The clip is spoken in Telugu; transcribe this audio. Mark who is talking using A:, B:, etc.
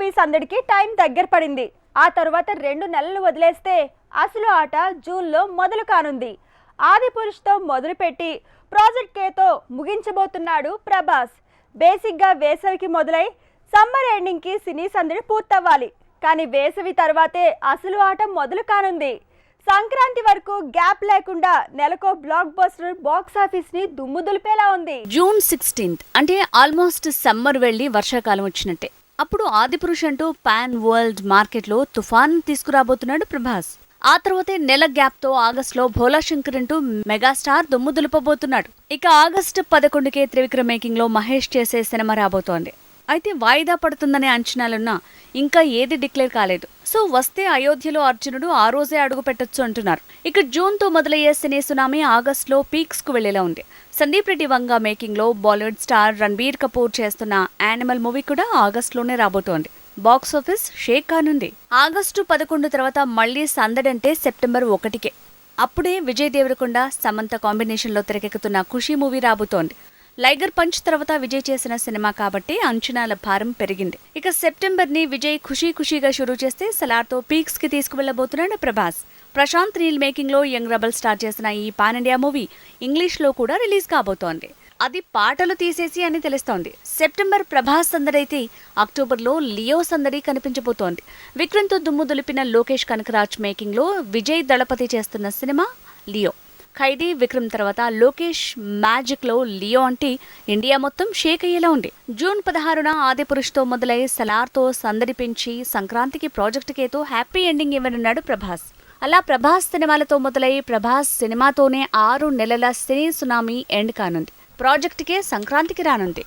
A: మూవీస్ సందడికి టైం దగ్గర పడింది. ఆ తర్వాత రెండు నెలలు వదిలేస్తే అసలు ఆట జూన్లో మొదలు కానుంది. ఆది పురుష్తో మొదలుపెట్టి ప్రాజెక్ట్ కేతో ముగించబోతున్నాడు ప్రభాస్. బేసిక్గా వేసవికి మొదలై సమ్మర్ ఎండింగ్కి సినీ సందడి పూర్తవ్వాలి. కానీ వేసవి తర్వాతే అసలు ఆట మొదలు కానుంది. సంక్రాంతి వరకు గ్యాప్ లేకుండా నెలకో బ్లాక్ బస్టర్ బాక్స్ ఆఫీస్ని దుమ్ము దులిపేలా ఉంది.
B: జూన్ సిక్స్టీన్త్ అంటే ఆల్మోస్ట్ సమ్మర్ వెళ్ళి వర్షాకాలం వచ్చినట్టే. అప్పుడు ఆదిపురుష్ అంటూ పాన్ వరల్డ్ మార్కెట్లో తుఫాన్ తీసుకురాబోతున్నాడు ప్రభాస్. ఆ తర్వాతే నెల గ్యాప్తో ఆగస్టులో భోలా శంకర్ అంటూ మెగాస్టార్ దుమ్ము దులపబోతున్నాడు. ఇక ఆగస్టు పదకొండుకే త్రివిక్రమ్ మేకింగ్లో మహేష్ చేసే సినిమా రాబోతోంది. అయితే వాయిదా పడుతుందనే అంచనాలున్నా ఇంకా ఏది డిక్లేర్ కాలేదు. సో వస్తే అయోధ్యలో అర్జునుడు ఆ రోజే అడుగు పెట్టొచ్చు అంటున్నారు. ఇక జూన్తో మొదలయ్యే సినీ సునామీ ఆగస్టులో పీక్స్కు వెళ్ళేలా ఉంది. సందీప్ రెడ్డి వంగ మేకింగ్లో బాలీవుడ్ స్టార్ రణబీర్ కపూర్ చేస్తున్న యానిమల్ మూవీ కూడా ఆగస్టులోనే రాబోతోంది. బాక్స్ ఆఫీస్ షేక్ కానుంది. ఆగస్టు పదకొండు తర్వాత మళ్ళీ సందడంటే సెప్టెంబర్ ఒకటికే. అప్పుడే విజయ్ దేవరకొండ సమంత కాంబినేషన్లో తెరకెక్కుతున్న ఖుషీ మూవీ రాబోతోంది. లైగర్ పంచ్ తర్వాత విజయ్ చేసిన సినిమా కాబట్టి అంచనాల భారం పెరిగింది. ఇక సెప్టెంబర్ని విజయ్ ఖుషీ ఖుషీగా షురూ చేస్తే సలార్తో పీక్స్కి తీసుకువెళ్ళబోతున్నాడు ప్రభాస్. ప్రశాంత్ నీల్ మేకింగ్లో యంగ్ రెబల్ స్టార్ చేసిన ఈ పాన్ ఇండియా మూవీ ఇంగ్లీష్లో కూడా రిలీజ్ కాబోతోంది. అది పాటలు తీసేసి అని తెలుస్తోంది. సెప్టెంబర్ ప్రభాస్ సందడైతే అక్టోబర్లో లియో సందడి కనిపించబోతోంది. విక్రమ్తో దుమ్ము దులిపిన లోకేష్ కనకరాజ్ మేకింగ్లో విజయ్ దళపతి చేస్తున్న సినిమా లియో. ఖైదీ విక్రమ్ తర్వాత లోకేష్ మ్యాజిక్లో లియో అంటే ఇండియా మొత్తం షేక్ అయ్యేలా ఉంది. జూన్ పదహారున ఆదిపురుష్తో మొదలై సలార్తో సందడి పెంచి సంక్రాంతికి ప్రాజెక్ట్ కేతో హ్యాపీ ఎండింగ్ ఇవ్వనున్నాడు ప్రభాస్. అలా ప్రభాస్ సినిమాలతో మొదలై ప్రభాస్ సినిమాతోనే ఆరు నెలల సినీ సునామీ ఎండ్ కానుంది. ప్రాజెక్టుకే సంక్రాంతికి రానుంది.